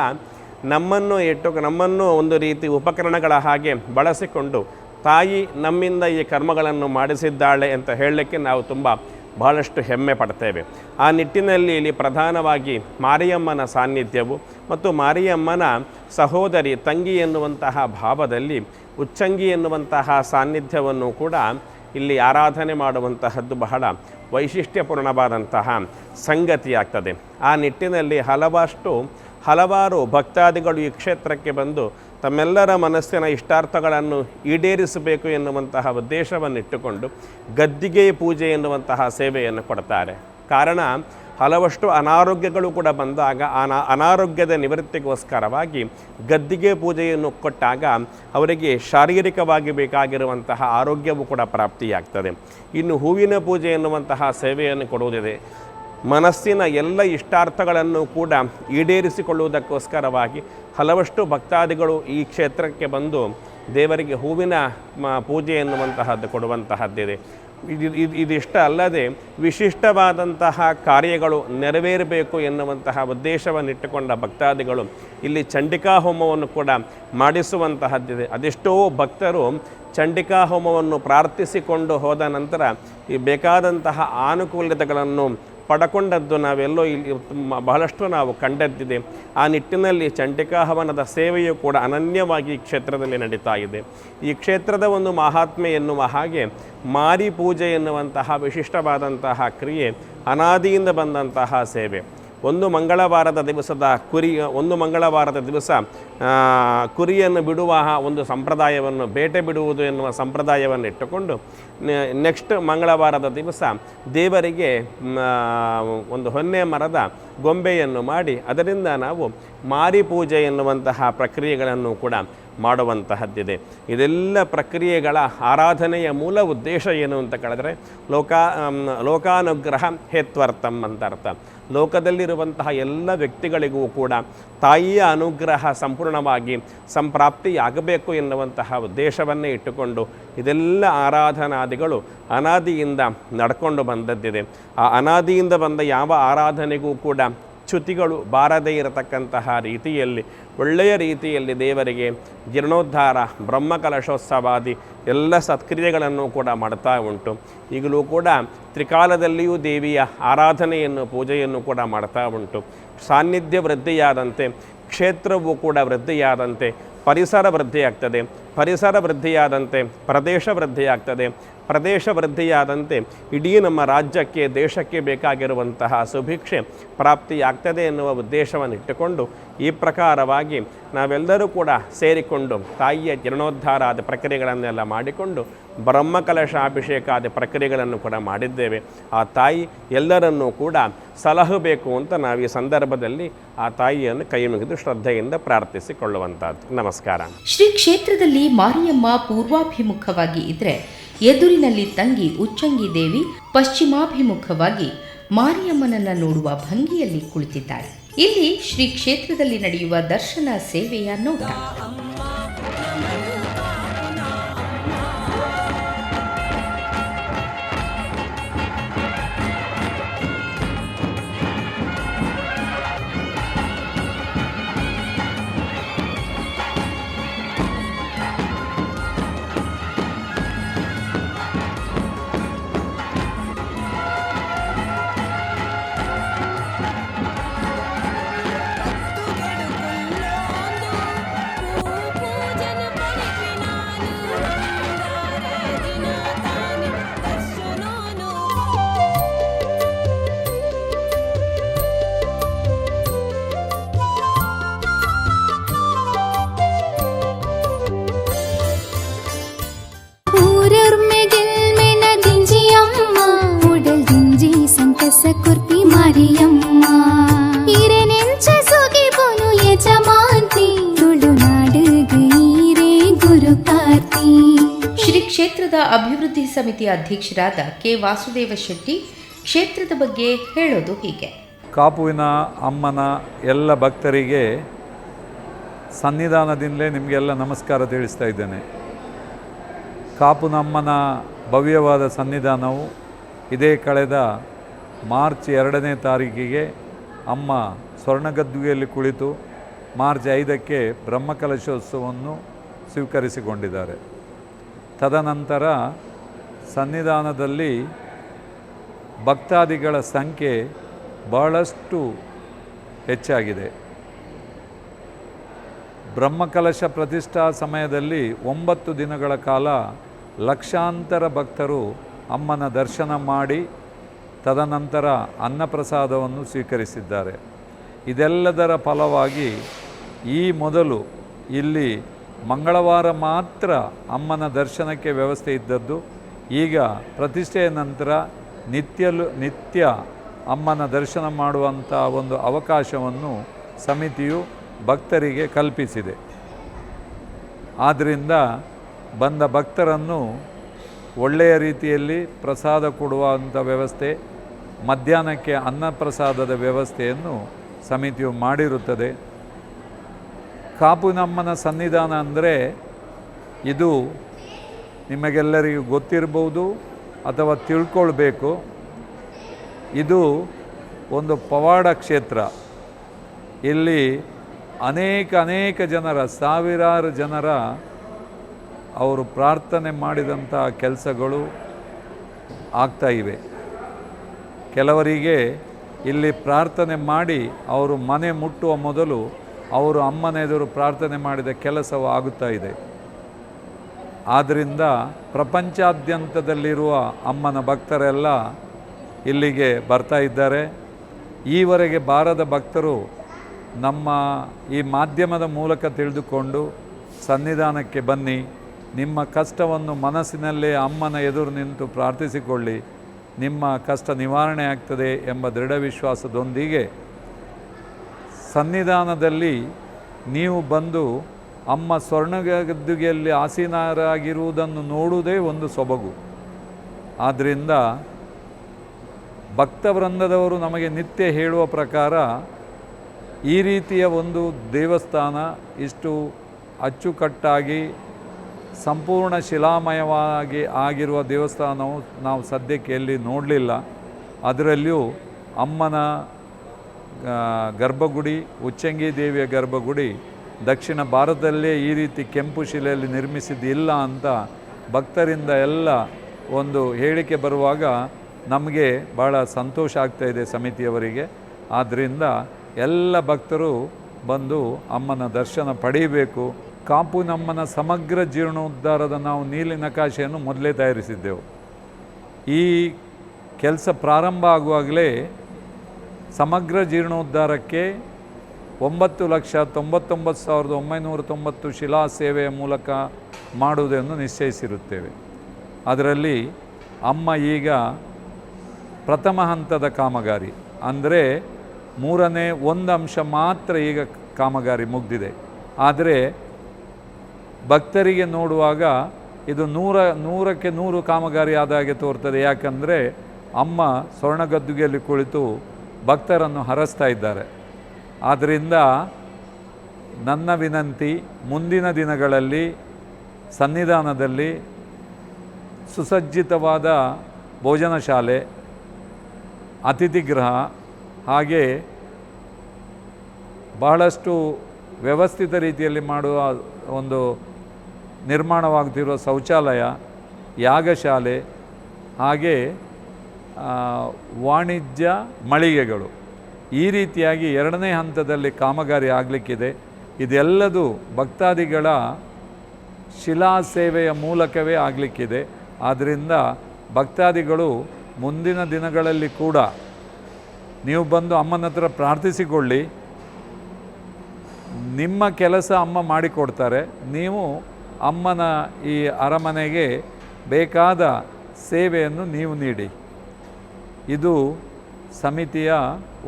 ನಮ್ಮನ್ನು ಇಟ್ಟು ನಮ್ಮನ್ನು ಒಂದು ರೀತಿ ಉಪಕರಣಗಳ ಹಾಗೆ ಬಳಸಿಕೊಂಡು ತಾಯಿ ನಮ್ಮಿಂದ ಈ ಕರ್ಮಗಳನ್ನು ಮಾಡಿಸಿದ್ದಾಳೆ ಅಂತ ಹೇಳಲಿಕ್ಕೆ ನಾವು ತುಂಬ ಬಹಳಷ್ಟು ಹೆಮ್ಮೆ ಪಡ್ತೇವೆ. ಆ ನಿಟ್ಟಿನಲ್ಲಿ ಇಲ್ಲಿ ಪ್ರಧಾನವಾಗಿ ಮಾರಿಯಮ್ಮನ ಸಾನ್ನಿಧ್ಯವು ಮತ್ತು ಮಾರಿಯಮ್ಮನ ಸಹೋದರಿ ತಂಗಿ ಎನ್ನುವಂತಹ ಭಾವದಲ್ಲಿ ಉಚ್ಚಂಗಿ ಎನ್ನುವಂತಹ ಸಾನ್ನಿಧ್ಯವನ್ನು ಕೂಡ ಇಲ್ಲಿ ಆರಾಧನೆ ಮಾಡುವಂತಹದ್ದು ಬಹಳ ವೈಶಿಷ್ಟ್ಯಪೂರ್ಣವಾದಂತಹ ಸಂಗತಿಯಾಗ್ತದೆ. ಆ ನಿಟ್ಟಿನಲ್ಲಿ ಹಲವಷ್ಟು ಹಲವಾರು ಭಕ್ತಾದಿಗಳು ಈ ಕ್ಷೇತ್ರಕ್ಕೆ ಬಂದು ತಮ್ಮೆಲ್ಲರ ಮನಸ್ಸಿನ ಇಷ್ಟಾರ್ಥಗಳನ್ನು ಈಡೇರಿಸಬೇಕು ಎನ್ನುವಂತಹ ಉದ್ದೇಶವನ್ನಿಟ್ಟುಕೊಂಡು ಗದ್ದಿಗೆ ಪೂಜೆ ಎನ್ನುವಂತಹ ಸೇವೆಯನ್ನು ಕೊಡ್ತಾರೆ. ಕಾರಣ ಹಲವಷ್ಟು ಅನಾರೋಗ್ಯಗಳು ಕೂಡ ಬಂದಾಗ ಅನಾ, ಅನಾರೋಗ್ಯದ ನಿವೃತ್ತಿಗೋಸ್ಕರವಾಗಿ ಗದ್ದಿಗೆ ಪೂಜೆಯನ್ನು ಕೊಟ್ಟಾಗ ಅವರಿಗೆ ಶಾರೀರಿಕವಾಗಿ ಬೇಕಾಗಿರುವಂತಹ ಆರೋಗ್ಯವು ಕೂಡ ಪ್ರಾಪ್ತಿಯಾಗ್ತದೆ. ಇನ್ನು ಹೂವಿನ ಪೂಜೆ ಎನ್ನುವಂತಹ ಸೇವೆಯನ್ನು ಕೊಡುವುದಿದೆ. ಮನಸ್ಸಿನ ಎಲ್ಲ ಇಷ್ಟಾರ್ಥಗಳನ್ನು ಕೂಡ ಈಡೇರಿಸಿಕೊಳ್ಳುವುದಕ್ಕೋಸ್ಕರವಾಗಿ ಹಲವಷ್ಟು ಭಕ್ತಾದಿಗಳು ಈ ಕ್ಷೇತ್ರಕ್ಕೆ ಬಂದು ದೇವರಿಗೆ ಹೂವಿನ ಪೂಜೆ ಎನ್ನುವಂತಹದ್ದು ಕೊಡುವಂತಹದ್ದಿದೆ. ಇದು ಇದು ಇದಿಷ್ಟ ಅಲ್ಲದೆ ವಿಶಿಷ್ಟವಾದಂತಹ ಕಾರ್ಯಗಳು ನೆರವೇರಬೇಕು ಎನ್ನುವಂತಹ ಉದ್ದೇಶವನ್ನಿಟ್ಟುಕೊಂಡ ಭಕ್ತಾದಿಗಳು ಇಲ್ಲಿ ಚಂಡಿಕಾ ಹೋಮವನ್ನು ಕೂಡ ಮಾಡಿಸುವಂತಹದ್ದಿದೆ. ಅದೆಷ್ಟೋ ಭಕ್ತರು ಚಂಡಿಕಾ ಹೋಮವನ್ನು ಪ್ರಾರ್ಥಿಸಿಕೊಂಡು ಹೋದ ನಂತರ ಈ ಬೇಕಾದಂತಹ ಆನುಕೂಲತೆಗಳನ್ನು ಪಡಕೊಂಡದ್ದು ನಾವೆಲ್ಲೋ ಇಲ್ಲಿ ಬಹಳಷ್ಟು ನಾವು ಕಂಡದ್ದಿದೆ. ಆ ನಿಟ್ಟಿನಲ್ಲಿ ಚಂಡಿಕಾ ಹವನದ ಸೇವೆಯು ಕೂಡ ಅನನ್ಯವಾಗಿ ಈ ಕ್ಷೇತ್ರದಲ್ಲಿ ನಡೀತಾ ಇದೆ. ಈ ಕ್ಷೇತ್ರದ ಒಂದು ಮಹಾತ್ಮೆ ಎನ್ನುವ ಹಾಗೆ ಮಾರಿ ಪೂಜೆ ಎನ್ನುವಂತಹ ವಿಶಿಷ್ಟವಾದಂತಹ ಕ್ರಿಯೆ, ಅನಾದಿಯಿಂದ ಬಂದಂತಹ ಸೇವೆ. ಒಂದು ಮಂಗಳವಾರದ ದಿವಸದ ಕುರಿ ಒಂದು ಮಂಗಳವಾರದ ದಿವಸ ಕುರಿಯನ್ನು ಬಿಡುವ ಒಂದು ಸಂಪ್ರದಾಯವನ್ನು ಬೇಟೆ ಬಿಡುವುದು ಎನ್ನುವ ಸಂಪ್ರದಾಯವನ್ನು ಇಟ್ಟುಕೊಂಡು ನೆಕ್ಸ್ಟ್ ಮಂಗಳವಾರದ ದಿವಸ ದೇವರಿಗೆ ಒಂದು ಹೊನ್ನೆ ಮರದ ಗೊಂಬೆಯನ್ನು ಮಾಡಿ ಅದರಿಂದ ನಾವು ಮಾರಿ ಪೂಜೆ ಎನ್ನುವಂತಹ ಪ್ರಕ್ರಿಯೆಗಳನ್ನು ಕೂಡ ಮಾಡುವಂತಹದ್ದಿದೆ. ಇದೆಲ್ಲ ಪ್ರಕ್ರಿಯೆಗಳ ಆರಾಧನೆಯ ಮೂಲ ಉದ್ದೇಶ ಏನು ಅಂತ ಕೇಳಿದ್ರೆ ಲೋಕಾ ಲೋಕಾನುಗ್ರಹ ಹೇತ್ವರ್ಥಂ ಅಂತ ಅರ್ಥ. ಲೋಕದಲ್ಲಿರುವಂತಹ ಎಲ್ಲ ವ್ಯಕ್ತಿಗಳಿಗೂ ಕೂಡ ತಾಯಿಯ ಅನುಗ್ರಹ ಸಂಪೂರ್ಣವಾಗಿ ಸಂಪ್ರಾಪ್ತಿಯಾಗಬೇಕು ಎನ್ನುವಂತಹ ಉದ್ದೇಶವನ್ನೇ ಇಟ್ಟುಕೊಂಡು ಇದೆಲ್ಲ ಆರಾಧನಾದಿಗಳು ಅನಾದಿಯಿಂದ ನಡ್ಕೊಂಡು ಬಂದದ್ದಿದೆ. ಆ ಅನಾದಿಯಿಂದ ಬಂದ ಯಾವ ಆರಾಧನೆಗೂ ಕೂಡ ಚ್ಯುತಿಗಳು ಬಾರದೇ ಇರತಕ್ಕಂತಹ ರೀತಿಯಲ್ಲಿ, ಒಳ್ಳೆಯ ರೀತಿಯಲ್ಲಿ ದೇವರಿಗೆ ಜೀರ್ಣೋದ್ಧಾರ, ಬ್ರಹ್ಮಕಲಶೋತ್ಸವಾದಿ ಎಲ್ಲ ಸತ್ಕ್ರಿಯೆಗಳನ್ನು ಕೂಡ ಮಾಡ್ತಾ ಉಂಟು. ಈಗಲೂ ಕೂಡ ತ್ರಿಕಾಲದಲ್ಲಿಯೂ ದೇವಿಯ ಆರಾಧನೆಯನ್ನು, ಪೂಜೆಯನ್ನು ಕೂಡ ಮಾಡ್ತಾ ಉಂಟು. ಸಾನ್ನಿಧ್ಯ ವೃದ್ಧಿಯಾದಂತೆ ಕ್ಷೇತ್ರವು ಕೂಡ ವೃದ್ಧಿಯಾದಂತೆ ಪರಿಸರ ವೃದ್ಧಿಯಾಗ್ತದೆ ಪರಿಸರ ವೃದ್ಧಿಯಾದಂತೆ ಪ್ರದೇಶ ವೃದ್ಧಿಯಾಗ್ತದೆ. ಪ್ರದೇಶ ವೃದ್ಧಿಯಾದಂತೆ ಇಡೀ ನಮ್ಮ ರಾಜ್ಯಕ್ಕೆ, ದೇಶಕ್ಕೆ ಬೇಕಾಗಿರುವಂತಹ ಸುಭಿಕ್ಷೆ ಪ್ರಾಪ್ತಿಯಾಗ್ತದೆ ಎನ್ನುವ ಉದ್ದೇಶವನ್ನು ಇಟ್ಟುಕೊಂಡು ಈ ಪ್ರಕಾರವಾಗಿ ನಾವೆಲ್ಲರೂ ಕೂಡ ಸೇರಿಕೊಂಡು ತಾಯಿಯ ಜೀರ್ಣೋದ್ಧಾರಾದ ಪ್ರಕ್ರಿಯೆಗಳನ್ನೆಲ್ಲ ಮಾಡಿಕೊಂಡು ಬ್ರಹ್ಮಕಲಶಾಭಿಷೇಕಾದಿ ಪ್ರಕ್ರಿಯೆಗಳನ್ನು ಕೂಡ ಮಾಡಿದ್ದೇವೆ. ಆ ತಾಯಿ ಎಲ್ಲರನ್ನೂ ಕೂಡ ಸಲಹಬೇಕು ಅಂತ ನಾವು ಈ ಸಂದರ್ಭದಲ್ಲಿ ಆ ತಾಯಿಯನ್ನು ಕೈ ಮುಗಿದು ಶ್ರದ್ಧೆಯಿಂದ ಪ್ರಾರ್ಥಿಸಿಕೊಳ್ಳುವಂಥದ್ದು. ನಮಸ್ಕಾರ. ಶ್ರೀ ಕ್ಷೇತ್ರದಲ್ಲಿ ಮಾರಿಯಮ್ಮ ಪೂರ್ವಾಭಿಮುಖವಾಗಿ ಇದ್ರೆ ಎದುರಿನಲ್ಲಿ ತಂಗಿ ಉಚ್ಚಂಗಿ ದೇವಿ ಪಶ್ಚಿಮಾಭಿಮುಖವಾಗಿ ಮಾರಿಯಮ್ಮನನ್ನ ನೋಡುವ ಭಂಗಿಯಲ್ಲಿ ಕುಳಿತಿದ್ದಾಳೆ. ಇಲ್ಲಿ ಶ್ರೀ ಕ್ಷೇತ್ರದಲ್ಲಿ ನಡೆಯುವ ದರ್ಶನ ಸೇವೆಯ ನೋಟ. ಕ್ಷೇತ್ರದ ಅಭಿವೃದ್ಧಿ ಸಮಿತಿ ಅಧ್ಯಕ್ಷರಾದ ಕೆ ವಾಸುದೇವ ಶೆಟ್ಟಿ ಕ್ಷೇತ್ರದ ಬಗ್ಗೆ ಹೇಳೋದು ಹೀಗೆ. ಕಾಪುವಿನ ಅಮ್ಮನ ಎಲ್ಲ ಭಕ್ತರಿಗೆ ಸನ್ನಿಧಾನದಿಂದಲೇ ನಿಮಗೆಲ್ಲ ನಮಸ್ಕಾರ ತಿಳಿಸ್ತಾ ಇದ್ದೇನೆ. ಕಾಪುನ ಅಮ್ಮನ ಭವ್ಯವಾದ ಸನ್ನಿಧಾನವು ಇದೇ ಕಳೆದ ಮಾರ್ಚ್ ಎರಡನೇ ತಾರೀಕಿಗೆ ಅಮ್ಮ ಸ್ವರ್ಣಗದ್ದುಗೆಯಲ್ಲಿ ಕುಳಿತು ಮಾರ್ಚ್ ಐದಕ್ಕೆ ಬ್ರಹ್ಮಕಲಶೋತ್ಸವವನ್ನು ಸ್ವೀಕರಿಸಿಕೊಂಡಿದ್ದಾರೆ. ತದನಂತರ ಸನ್ನಿಧಾನದಲ್ಲಿ ಭಕ್ತಾದಿಗಳ ಸಂಖ್ಯೆ ಬಹಳಷ್ಟು ಹೆಚ್ಚಾಗಿದೆ. ಬ್ರಹ್ಮಕಲಶ ಪ್ರತಿಷ್ಠಾ ಸಮಯದಲ್ಲಿ ಒಂಬತ್ತು ದಿನಗಳ ಕಾಲ ಲಕ್ಷಾಂತರ ಭಕ್ತರು ಅಮ್ಮನ ದರ್ಶನ ಮಾಡಿ, ತದನಂತರ ಅನ್ನಪ್ರಸಾದವನ್ನು ಸ್ವೀಕರಿಸಿದ್ದಾರೆ. ಇದೆಲ್ಲದರ ಫಲವಾಗಿ ಈ ಮೊದಲು ಇಲ್ಲಿ ಮಂಗಳವಾರ ಮಾತ್ರ ಅಮ್ಮನ ದರ್ಶನಕ್ಕೆ ವ್ಯವಸ್ಥೆ ಇದ್ದದ್ದು. ಈಗ ಪ್ರತಿಷ್ಠೆಯ ನಂತರ ನಿತ್ಯಲು ನಿತ್ಯ ಅಮ್ಮನ ದರ್ಶನ ಮಾಡುವಂಥ ಒಂದು ಅವಕಾಶವನ್ನು ಸಮಿತಿಯು ಭಕ್ತರಿಗೆ ಕಲ್ಪಿಸಿದೆ. ಆದ್ದರಿಂದ ಬಂದ ಭಕ್ತರನ್ನು ಒಳ್ಳೆಯ ರೀತಿಯಲ್ಲಿ ಪ್ರಸಾದ ಕೊಡುವಂಥ ವ್ಯವಸ್ಥೆ, ಮಧ್ಯಾಹ್ನಕ್ಕೆ ಅನ್ನಪ್ರಸಾದದ ವ್ಯವಸ್ಥೆಯನ್ನು ಸಮಿತಿಯು ಮಾಡಿರುತ್ತದೆ. ಕಾಪುನಮ್ಮನ ಸನ್ನಿಧಾನ ಅಂದರೆ ಇದು ನಿಮಗೆಲ್ಲರಿಗೂ ಗೊತ್ತಿರಬಹುದು ಅಥವಾ ತಿಳ್ಕೊಳ್ಬೇಕು. ಇದು ಒಂದು ಪವಾಡ ಕ್ಷೇತ್ರ. ಇಲ್ಲಿ ಅನೇಕ ಅನೇಕ ಜನರ, ಸಾವಿರಾರು ಜನರ ಅವರು ಪ್ರಾರ್ಥನೆ ಮಾಡಿದಂಥ ಕೆಲಸಗಳು ಆಗ್ತಾ ಕೆಲವರಿಗೆ ಇಲ್ಲಿ ಪ್ರಾರ್ಥನೆ ಮಾಡಿ ಅವರು ಮನೆ ಮುಟ್ಟುವ ಮೊದಲು ಅವರು ಅಮ್ಮನ ಎದುರು ಪ್ರಾರ್ಥನೆ ಮಾಡಿದ ಕೆಲಸವೂ ಆಗುತ್ತಾ ಇದೆ. ಆದ್ದರಿಂದ ಪ್ರಪಂಚಾದ್ಯಂತದಲ್ಲಿರುವ ಅಮ್ಮನ ಭಕ್ತರೆಲ್ಲ ಇಲ್ಲಿಗೆ ಬರ್ತಾ ಇದ್ದಾರೆ. ಈವರೆಗೆ ಬಾರದ ಭಕ್ತರು ನಮ್ಮ ಈ ಮಾಧ್ಯಮದ ಮೂಲಕ ತಿಳಿದುಕೊಂಡು ಸನ್ನಿಧಾನಕ್ಕೆ ಬನ್ನಿ, ನಿಮ್ಮ ಕಷ್ಟವನ್ನು ಮನಸ್ಸಿನಲ್ಲೇ ಅಮ್ಮನ ಎದುರು ನಿಂತು ಪ್ರಾರ್ಥಿಸಿಕೊಳ್ಳಿ, ನಿಮ್ಮ ಕಷ್ಟ ನಿವಾರಣೆ ಆಗ್ತದೆ ಎಂಬ ದೃಢ ವಿಶ್ವಾಸದೊಂದಿಗೆ ಸನ್ನಿಧಾನದಲ್ಲಿ ನೀವು ಬಂದು ಅಮ್ಮ ಸ್ವರ್ಣಗದ್ದುಗೆಯಲ್ಲಿ ಆಸೀನರಾಗಿರುವುದನ್ನು ನೋಡುವುದೇ ಒಂದು ಸೊಬಗು. ಆದ್ದರಿಂದ ಭಕ್ತವೃಂದದವರು ನಮಗೆ ನಿತ್ಯ ಹೇಳುವ ಪ್ರಕಾರ ಈ ರೀತಿಯ ಒಂದು ದೇವಸ್ಥಾನ ಇಷ್ಟು ಅಚ್ಚುಕಟ್ಟಾಗಿ ಸಂಪೂರ್ಣ ಶಿಲಾಮಯವಾಗಿ ಆಗಿರುವ ದೇವಸ್ಥಾನವು ನಾವು ಸದ್ಯಕ್ಕೆ ಎಲ್ಲಿ ನೋಡಲಿಲ್ಲ. ಅದರಲ್ಲಿಯೂ ಅಮ್ಮನ ಗರ್ಭಗುಡಿ, ಉಚ್ಚಂಗಿ ದೇವಿಯ ಗರ್ಭಗುಡಿ, ದಕ್ಷಿಣ ಭಾರತದಲ್ಲೇ ಈ ರೀತಿ ಕೆಂಪು ಶಿಲೆಯಲ್ಲಿ ನಿರ್ಮಿಸಿದ್ದಿಲ್ಲ ಅಂತ ಭಕ್ತರಿಂದ ಎಲ್ಲ ಒಂದು ಹೇಳಿಕೆ ಬರುವಾಗ ನಮಗೆ ಭಾಳ ಸಂತೋಷ ಆಗ್ತಾ ಇದೆ ಸಮಿತಿಯವರಿಗೆ. ಆದ್ದರಿಂದ ಎಲ್ಲ ಭಕ್ತರು ಬಂದು ಅಮ್ಮನ ದರ್ಶನ ಪಡೆಯಬೇಕು. ಕಾಪು ನಮ್ಮನ ಸಮಗ್ರ ಜೀರ್ಣೋದ್ಧಾರದ ನಾವು ನೀಲಿ ನಕಾಶೆಯನ್ನು ಮೊದಲೇ ತಯಾರಿಸಿದ್ದೆವು. ಈ ಕೆಲಸ ಪ್ರಾರಂಭ ಆಗುವಾಗಲೇ ಸಮಗ್ರ ಜೀರ್ಣೋದ್ಧಾರಕ್ಕೆ ಒಂಬತ್ತು ಲಕ್ಷ ತೊಂಬತ್ತೊಂಬತ್ತು ಸಾವಿರದ ಒಂಬೈನೂರ ತೊಂಬತ್ತು ಶಿಲಾ ಸೇವೆಯ ಮೂಲಕ ಮಾಡುವುದನ್ನು ನಿಶ್ಚಯಿಸಿರುತ್ತೇವೆ. ಅದರಲ್ಲಿ ಅಮ್ಮ ಈಗ ಪ್ರಥಮ ಹಂತದ ಕಾಮಗಾರಿ, ಅಂದರೆ ಮೂರನೇ ಒಂದು ಅಂಶ ಮಾತ್ರ ಈಗ ಕಾಮಗಾರಿ ಮುಗ್ದಿದೆ. ಆದರೆ ಭಕ್ತರಿಗೆ ನೋಡುವಾಗ ಇದು ನೂರ, ನೂರಕ್ಕೆ ನೂರು ಕಾಮಗಾರಿ ಆದ ಹಾಗೆ ತೋರ್ತದೆ. ಯಾಕಂದರೆ ಅಮ್ಮ ಸ್ವರ್ಣಗದ್ದುಗೆಯಲ್ಲಿ ಕುಳಿತು ಭಕ್ತರನ್ನು ಹರಸ್ತಾ ಇದ್ದಾರೆ. ಆದ್ದರಿಂದ ನನ್ನ ವಿನಂತಿ ಮುಂದಿನ ದಿನಗಳಲ್ಲಿ, ಸನ್ನಿಧಾನದಲ್ಲಿ ಸುಸಜ್ಜಿತವಾದ ಭೋಜನ ಶಾಲೆ, ಅತಿಥಿ ಗೃಹ ಹಾಗೆ ಬಹಳಷ್ಟು ವ್ಯವಸ್ಥಿತ ರೀತಿಯಲ್ಲಿ ಮಾಡುವ ಒಂದು ನಿರ್ಮಾಣವಾಗುತ್ತಿರುವ ಶೌಚಾಲಯ, ಯಾಗಶಾಲೆ ಹಾಗೆ ವಾಣಿಜ್ಯ ಮಳಿಗೆಗಳು. ಈ ರೀತಿಯಾಗಿ ಎರಡನೇ ಹಂತದಲ್ಲಿ ಕಾಮಗಾರಿ ಆಗಲಿಕ್ಕಿದೆ. ಇದೆಲ್ಲದೂ ಭಕ್ತಾದಿಗಳ ಶಿಲಾ ಸೇವೆಯ ಮೂಲಕವೇ ಆಗಲಿಕ್ಕಿದೆ. ಆದ್ದರಿಂದ ಭಕ್ತಾದಿಗಳು ಮುಂದಿನ ದಿನಗಳಲ್ಲಿ ಕೂಡ ನೀವು ಬಂದು ಅಮ್ಮನ ಹತ್ರ ಪ್ರಾರ್ಥಿಸಿಕೊಳ್ಳಿ. ನಿಮ್ಮ ಕೆಲಸ ಅಮ್ಮ ಮಾಡಿಕೊಡ್ತಾರೆ. ನೀವು ಅಮ್ಮನ ಈ ಅರಮನೆಗೆ ಬೇಕಾದ ಸೇವೆಯನ್ನು ನೀವು ನೀಡಿ. ಇದು ಸಮಿತಿಯ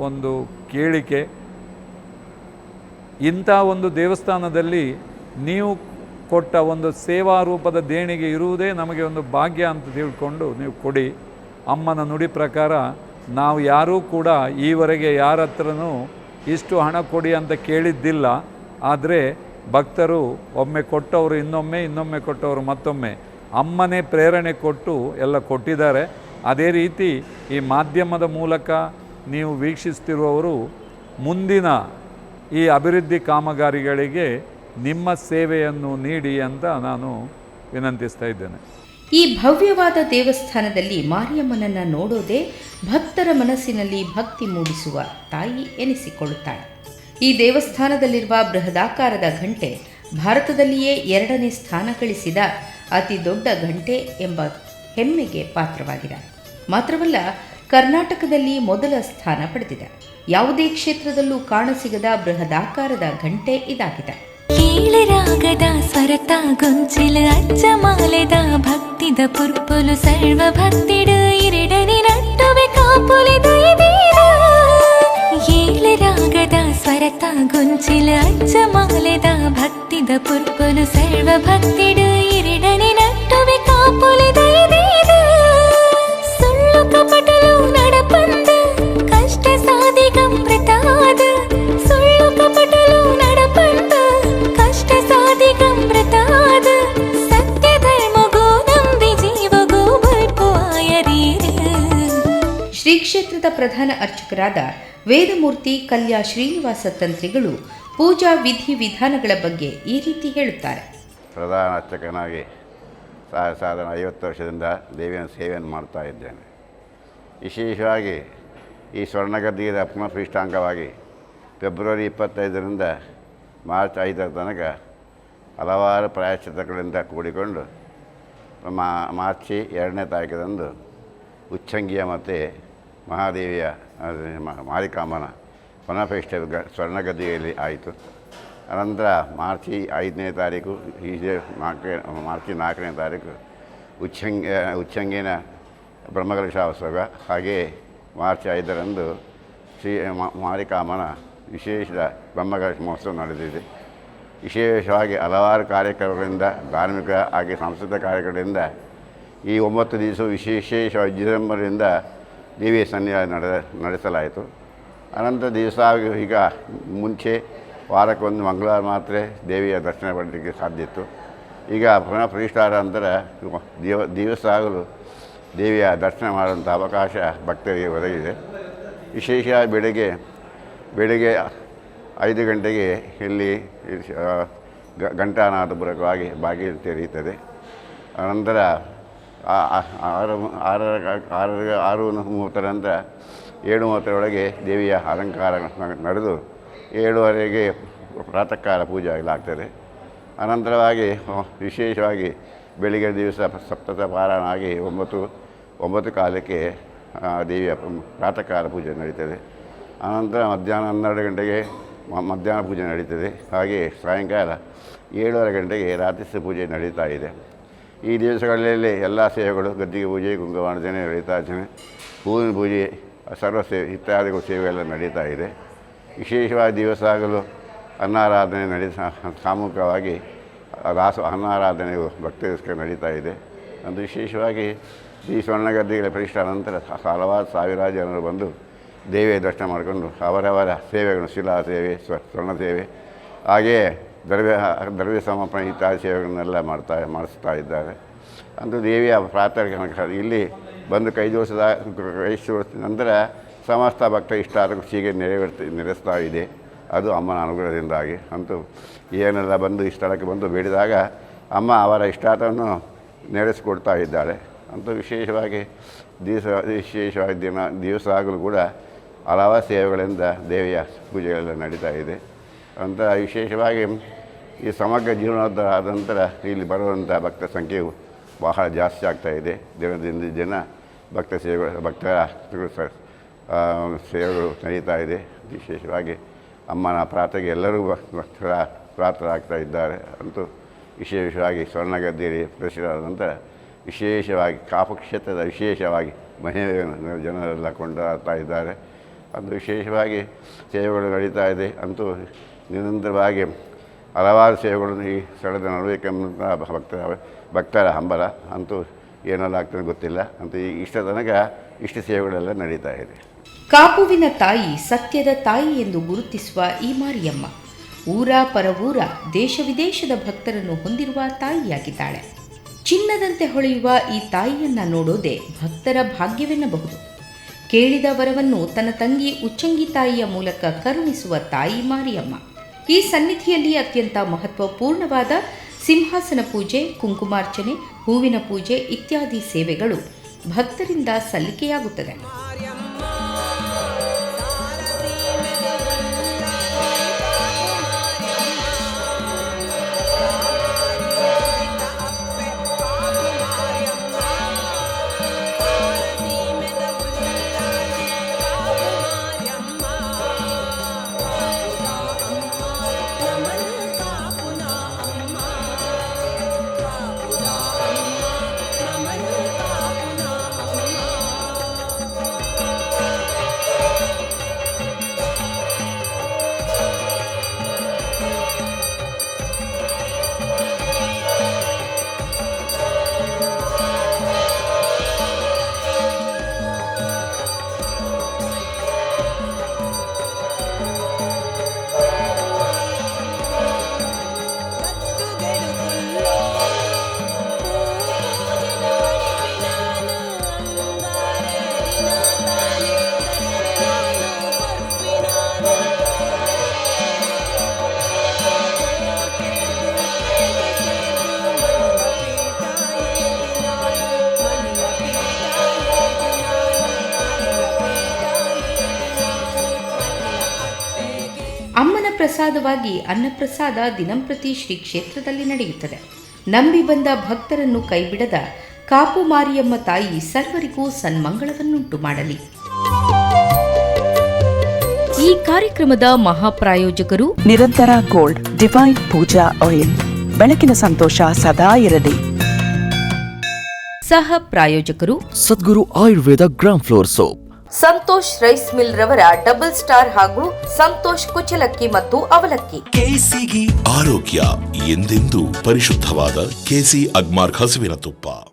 ಒಂದು ಕೇಳಿಕೆ. ಇಂಥ ಒಂದು ದೇವಸ್ಥಾನದಲ್ಲಿ ನೀವು ಕೊಟ್ಟ ಒಂದು ಸೇವಾ ರೂಪದ ದೇಣಿಗೆ ಇರುವುದೇ ನಮಗೆ ಒಂದು ಭಾಗ್ಯ ಅಂತ ತಿಳ್ಕೊಂಡು ನೀವು ಕೊಡಿ. ಅಮ್ಮನ ನುಡಿ ಪ್ರಕಾರ ನಾವು ಯಾರೂ ಕೂಡ ಈವರೆಗೆ ಯಾರ ಹತ್ರನೂ ಇಷ್ಟು ಹಣ ಕೊಡಿ ಅಂತ ಕೇಳಿದ್ದಿಲ್ಲ. ಆದರೆ ಭಕ್ತರು ಒಮ್ಮೆ ಕೊಟ್ಟವರು ಇನ್ನೊಮ್ಮೆ ಇನ್ನೊಮ್ಮೆ ಕೊಟ್ಟವರು ಮತ್ತೊಮ್ಮೆ. ಅಮ್ಮನೇ ಪ್ರೇರಣೆ ಕೊಟ್ಟು ಎಲ್ಲ ಕೊಟ್ಟಿದ್ದಾರೆ. ಅದೇ ರೀತಿ ಈ ಮಾಧ್ಯಮದ ಮೂಲಕ ನೀವು ವೀಕ್ಷಿಸ್ತಿರುವವರು ಮುಂದಿನ ಈ ಅಭಿವೃದ್ಧಿ ಕಾಮಗಾರಿಗಳಿಗೆ ನಿಮ್ಮ ಸೇವೆಯನ್ನು ನೀಡಿ ಅಂತ ನಾನು ವಿನಂತಿಸ್ತಾ ಇದ್ದೇನೆ. ಈ ಭವ್ಯವಾದ ದೇವಸ್ಥಾನದಲ್ಲಿ ಮಾರಿಯಮ್ಮನನ್ನು ನೋಡೋದೇ ಭಕ್ತರ ಮನಸ್ಸಿನಲ್ಲಿ ಭಕ್ತಿ ಮೂಡಿಸುವ ತಾಯಿ ಎನಿಸಿಕೊಳ್ಳುತ್ತಾಳೆ. ಈ ದೇವಸ್ಥಾನದಲ್ಲಿರುವ ಬೃಹದಾಕಾರದ ಘಂಟೆ ಭಾರತದಲ್ಲಿಯೇ ಎರಡನೇ ಸ್ಥಾನ ಗಳಿಸಿದ ಅತಿ ದೊಡ್ಡ ಘಂಟೆ ಎಂಬ ಹೆಮ್ಮೆಗೆ ಪಾತ್ರವಾಗಿದೆ. ಮಾತ್ರವಲ್ಲ, ಕರ್ನಾಟಕದಲ್ಲಿ ಮೊದಲ ಸ್ಥಾನ ಪಡೆದಿದೆ. ಯಾವುದೇ ಕ್ಷೇತ್ರದಲ್ಲೂ ಕಾಣಸಿಗದ ಬೃಹದಾಕಾರದ ಘಂಟೆ ಇದಾಗಿದೆ. ಕೀಳರಾಗದ ಸ್ವರತ, ಗೊಂಚಿಲ ಅಚ್ಚ ಮಾಲೆದ ಭಕ್ತಿದ ಪುರ್ಪುಲು ಸರ್ವ ಭಕ್ತಿಡು ಇರಡನಿ ನಟ್ಟುವೆ ಕಾಪುಲಿ ಏಳರಾಗದ ಸ್ವರತ, ಗೊಂಚಿಲ ಅಚ್ಚ ಮಾಲೆದ ಭಕ್ತಿದ ಪುರ್ಪುಲು ಸರ್ವ ಭಕ್ತಿಡು ಇರಡನಿ ನಟ್ಟುವೆ ಕಾಪುಲಿ ದೈವೀರ ಶ್ರೀ ಕ್ಷೇತ್ರದ ಪ್ರಧಾನ ಅರ್ಚಕರಾದ ವೇದಮೂರ್ತಿ ಕಲ್ಯಾ ಶ್ರೀನಿವಾಸ ತಂತ್ರಿಗಳು ಪೂಜಾ ವಿಧಿ ವಿಧಾನಗಳ ಬಗ್ಗೆ ಈ ರೀತಿ ಹೇಳುತ್ತಾರೆ. ಪ್ರಧಾನ ಅರ್ಚಕನಾಗಿ ಸಾಧಾರಣ ಐವತ್ತು ವರ್ಷದಿಂದ ದೇವಿಯನ್ನು ಸೇವೆಯನ್ನು ಮಾಡ್ತಾ ಇದ್ದೇನೆ. ವಿಶೇಷವಾಗಿ ಈ ಸ್ವರ್ಣಗದ್ದೆಯ ಅಪ್ಮ ಅಂಗವಾಗಿ ಫೆಬ್ರವರಿ ಇಪ್ಪತ್ತೈದರಿಂದ ಮಾರ್ಚ್ ಐದರ ತನಕ ಹಲವಾರು ಪ್ರಾಯಶ್ಚಿತ್ತಗಳಿಂದ ಕೂಡಿಕೊಂಡು ಮಾ ಮಾರ್ಚಿ ಎರಡನೇ ತಾರೀಕಿದಂದು ಉಚ್ಚಂಗಿಯ ಮತ್ತು ಮಹಾದೇವಿಯ ಮಾರಿಕಾಂಬನ ಪುನಃಪ್ರತಿಷ್ಠೆ ಸ್ವರ್ಣಗದ್ದಿಗೆಯಲ್ಲಿ ಆಯಿತು. ಅನಂತರ ಮಾರ್ಚಿ ಐದನೇ ತಾರೀಕು ಈ ನಾಲ್ಕನೇ ಮಾರ್ಚಿ ನಾಲ್ಕನೇ ತಾರೀಕು ಉಚ್ಚಂಗ ಉಚ್ಚಂಗಿನ ಬ್ರಹ್ಮಕಲಶೋತ್ಸವ ಹಾಗೆಯೇ ಮಾರ್ಚ್ ಐದರಂದು ಶ್ರೀ ಮಾರಿಕಾಮನ ವಿಶೇಷ ಬ್ರಹ್ಮಕಲಶ ಮಹೋತ್ಸವ ನಡೆದಿದೆ. ವಿಶೇಷವಾಗಿ ಹಲವಾರು ಕಾರ್ಯಕ್ರಮಗಳಿಂದ, ಧಾರ್ಮಿಕ ಹಾಗೆ ಸಾಂಸ್ಕೃತಿಕ ಕಾರ್ಯಕ್ರಮಗಳಿಂದ, ಈ ಒಂಬತ್ತು ದಿವಸ ವಿಶೇಷ ವಿಜೃಂಭಣೆಯಿಂದ ದೇವಿಯ ಸನ್ನಿಧಾನ ನಡೆ ನಡೆಸಲಾಯಿತು. ಅನಂತರ ದಿವಸ ಈಗ ಮುಂಚೆ ವಾರಕ್ಕೊಂದು ಮಂಗಳವಾರ ಮಾತ್ರ ದೇವಿಯ ದರ್ಶನ ಪಡಲಿಕ್ಕೆ ಸಾಧ್ಯ ಇತ್ತು. ಈಗ ಪುನಃ ಪ್ರತಿಷ್ಠಾರ ನಂತರ ದಿವ, ದಿವಸ ಆಗಲು ದೇವಿಯ ದರ್ಶನ ಮಾಡುವಂಥ ಅವಕಾಶ ಭಕ್ತರಿಗೆ ಒದಗಿದೆ. ವಿಶೇಷ ಬೆಳಗ್ಗೆ ಬೆಳಗ್ಗೆ ಐದು ಗಂಟೆಗೆ ಇಲ್ಲಿ ಘಂಟಾನಾಥಪುರಕವಾಗಿ ಬಾಗಿಲು ತೆರೆಯುತ್ತದೆ. ಅನಂತರ ಆರು, ಆರರ ಆರರ, ಆರು ಮೂವತ್ತರ ನಂತರ ಏಳು ಮೂವತ್ತರೊಳಗೆ ದೇವಿಯ ಅಲಂಕಾರ ನಡೆದು ಏಳುವರೆಗೆ ಪ್ರಾತಃ ಕಾಲ ಪೂಜೆ ಆಗಲಾಗ್ತದೆ. ಅನಂತರವಾಗಿ, ವಿಶೇಷವಾಗಿ ಬೆಳಿಗ್ಗೆ ದಿವಸ ಸಪ್ತತ ಪಾರಾಯಣ ಆಗಿ ಒಂಬತ್ತು ಒಂಬತ್ತು ಕಾಲಕ್ಕೆ ದೇವಿಯ ಪ್ರಾತಃಕಾಲ ಪೂಜೆ ನಡೀತದೆ. ಆನಂತರ ಮಧ್ಯಾಹ್ನ ಹನ್ನೆರಡು ಗಂಟೆಗೆ ಮಧ್ಯಾಹ್ನ ಪೂಜೆ ನಡೀತದೆ. ಹಾಗೆ ಸಾಯಂಕಾಲ ಏಳುವರೆ ಗಂಟೆಗೆ ರಾತ್ರಿ ಪೂಜೆ ನಡೀತಾ ಇದೆ. ಈ ದಿವಸಗಳಲ್ಲಿ ಎಲ್ಲ ಸೇವೆಗಳು, ಗದ್ದಿಗೆ ಪೂಜೆ ಕುಂಕುಮಾರ್ಜನೆ ನಡೀತಾರ್ಚನೆ ಹೂವಿನ ಪೂಜೆ, ಸರ್ವ ಸೇವೆ, ಇತ್ಯಾದಿಗಳ ಸೇವೆ ಎಲ್ಲ ನಡೀತಾ ಇದೆ. ವಿಶೇಷವಾದ ದಿವಸ ಆಗಲು ಅನ್ನಾರಾಧನೆ ನಡೀ ಸಾಮೂಹಿಕವಾಗಿ ರಾಸ ಅನ್ನಾರಾಧನೆಯು ಭಕ್ತರಿಗೋಸ್ಕರ ನಡೀತಾ ಇದೆ. ಅಂದರೆ ವಿಶೇಷವಾಗಿ ಈ ಸ್ವರ್ಣಗದ್ದಿಗಳ ಪ್ರತಿಷ್ಠಾನ ನಂತರ ಹಲವಾರು ಸಾವಿರಾರು ಜನರು ಬಂದು ದೇವಿಯ ದರ್ಶನ ಮಾಡಿಕೊಂಡು ಅವರವರ ಸೇವೆಗಳು, ಶಿಲಾ ಸೇವೆ, ಸ್ವ ಸ್ವರ್ಣ ಸೇವೆ ಹಾಗೆಯೇ ದ್ರವ್ಯ ದ್ರವ್ಯ ಸಮರ್ಪಣೆ ಇತ್ಯಾದಿ ಸೇವೆಗಳನ್ನೆಲ್ಲ ಮಾಡ್ತಾ, ಮಾಡಿಸ್ತಾ ಇದ್ದಾರೆ. ಅಂದು ದೇವಿಯ ಪ್ರಾರ್ಥನೆ ಇಲ್ಲಿ ಬಂದು ಕೈ ದಿವಸದ ಕೈ ನಂತರ ಸಮಸ್ತ ಭಕ್ತ ಇಷ್ಟಾದ ಖುಷಿಗೆ ನೆರವೇರ್ತಿ, ನೆರೆಸ್ತಾ ಇದೆ. ಅದು ಅಮ್ಮನ ಅನುಗ್ರಹದಿಂದಾಗಿ. ಅಂತೂ ಏನೆಲ್ಲ ಬಂದು ಈ ಸ್ಥಳಕ್ಕೆ ಬಂದು ಬೇಡಿದಾಗ ಅಮ್ಮ ಅವರ ಇಷ್ಟಾರ್ಥವನ್ನು ನೆರೆಸಿಕೊಡ್ತಾ ಇದ್ದಾಳೆ ಅಂತೂ ವಿಶೇಷವಾಗಿ ದಿವಸ, ವಿಶೇಷವಾಗಿ ದಿನ ದಿವಸ ಆಗಲೂ ಕೂಡ ಹಲವಾರು ಸೇವೆಗಳಿಂದ ದೇವಿಯ ಪೂಜೆಗಳೆಲ್ಲ ನಡೀತಾ ಇದೆ. ಅಂತ ವಿಶೇಷವಾಗಿ ಈ ಸಮಗ್ರ ಜೀವನೋದ್ಧಾರ ಆದ ನಂತರ ಇಲ್ಲಿ ಬರುವಂಥ ಭಕ್ತ ಸಂಖ್ಯೆಯು ಬಹಳ ಜಾಸ್ತಿ ಆಗ್ತಾ ಇದೆ. ದಿನದಿಂದ ದಿನ ಭಕ್ತ ಸೇವೆಗಳು ಭಕ್ತರ ಸೇವೆಗಳು ನಡೀತಾ ಇದೆ. ವಿಶೇಷವಾಗಿ ಅಮ್ಮನ ಪ್ರಾರ್ಥನೆಗೆ ಎಲ್ಲರೂ ಭಕ್ತರ ಪ್ರಾರ್ಥನೆ ಆಗ್ತಾ ಇದ್ದಾರೆ. ಅಂತೂ ವಿಶೇಷವಾಗಿ ಸ್ವರ್ಣಗದ್ದೆಯಲ್ಲಿ ಪ್ರಸಿದ್ಧ ನಂತರ ವಿಶೇಷವಾಗಿ ಕಾಪು ಕ್ಷೇತ್ರದ ವಿಶೇಷವಾಗಿ ಮಹಿಳೆಯನ್ನು ಜನರೆಲ್ಲ ಕೊಂಡಾಡ್ತಾ ಇದ್ದಾರೆ. ಅದು ವಿಶೇಷವಾಗಿ ಸೇವೆಗಳು ನಡೀತಾ ಇದೆ. ಅಂತೂ ನಿರಂತರವಾಗಿ ಹಲವಾರು ಸೇವೆಗಳನ್ನು ಈ ಸ್ಥಳದ ಭಕ್ತರ ಭಕ್ತರ ಹಂಬಲ. ಅಂತೂ ಏನೆಲ್ಲ ಆಗ್ತದೆ ಗೊತ್ತಿಲ್ಲ. ಅಂತೂ ಈ ಇಷ್ಟ ತನಕ ಇಷ್ಟ ಸೇವೆಗಳೆಲ್ಲ ನಡೀತಾ ಇದೆ. ಕಾಪುವಿನ ತಾಯಿ ಸತ್ಯದ ತಾಯಿ ಎಂದು ಗುರುತಿಸುವ ಈ ಮಾರಿಯಮ್ಮ ಊರ ಪರವೂರ ದೇಶ ವಿದೇಶದ ಭಕ್ತರನ್ನು ಹೊಂದಿರುವ ತಾಯಿಯಾಗಿದ್ದಾಳೆ. ಚಿನ್ನದಂತೆ ಹೊಳೆಯುವ ಈ ತಾಯಿಯನ್ನ ನೋಡೋದೇ ಭಕ್ತರ ಭಾಗ್ಯವೆನ್ನಬಹುದು. ಕೇಳಿದ ವರವನ್ನು ತನ್ನ ತಂಗಿ ಉಚ್ಚಂಗಿ ತಾಯಿಯ ಮೂಲಕ ಕರುಣಿಸುವ ತಾಯಿ ಮಾರಿಯಮ್ಮ. ಈ ಸನ್ನಿಧಿಯಲ್ಲಿ ಅತ್ಯಂತ ಮಹತ್ವಪೂರ್ಣವಾದ ಸಿಂಹಾಸನ ಪೂಜೆ, ಕುಂಕುಮಾರ್ಚನೆ, ಹೂವಿನ ಪೂಜೆ ಇತ್ಯಾದಿ ಸೇವೆಗಳು ಭಕ್ತರಿಂದ ಸಲ್ಲಿಕೆಯಾಗುತ್ತದೆ. ಪ್ರಸಾದವಾಗಿ ಅನ್ನಪ್ರಸಾದ ದಿನಂಪ್ರತಿ ಶ್ರೀ ಕ್ಷೇತ್ರದಲ್ಲಿ ನಡೆಯುತ್ತದೆ. ನಂಬಿ ಬಂದ ಭಕ್ತರನ್ನು ಕೈಬಿಡದ ಕಾಪು ಮಾರಿಯಮ್ಮ ತಾಯಿ ಸರ್ವರಿಗೂ ಸನ್ಮಂಗಳವನ್ನುಂಟು ಮಾಡಲಿ. ಈ ಕಾರ್ಯಕ್ರಮದ ಮಹಾಪ್ರಾಯೋಜಕರು ನಿರಂತರ ಗೋಲ್ಡ್ ಡಿವೈನ್ ಪೂಜಾ ಆಯಿಲ್. ಬೆಳಕಿನ ಸಂತೋಷ ಸದಾ ಇರಲಿ. ಸಹ ಪ್ರಾಯೋಜಕರು Sadguru Ayurveda gram flour soap. Santosh rice mill ರವರ ಡಬಲ್ ಸ್ಟಾರ್ ಹಾಗೂ ಸಂತೋಷ್ ಕುಚಲಕ್ಕಿ ಮತ್ತು ಅವಲಕ್ಕಿ. ಆರೋಗ್ಯ ಎಂದೆಂದು ಪರಿಶುದ್ಧವಾದ ಕೆಸಿ ಅಗ್ಮಾರ್ಕ್ ಹಸುವಿನ ತುಪ್ಪ.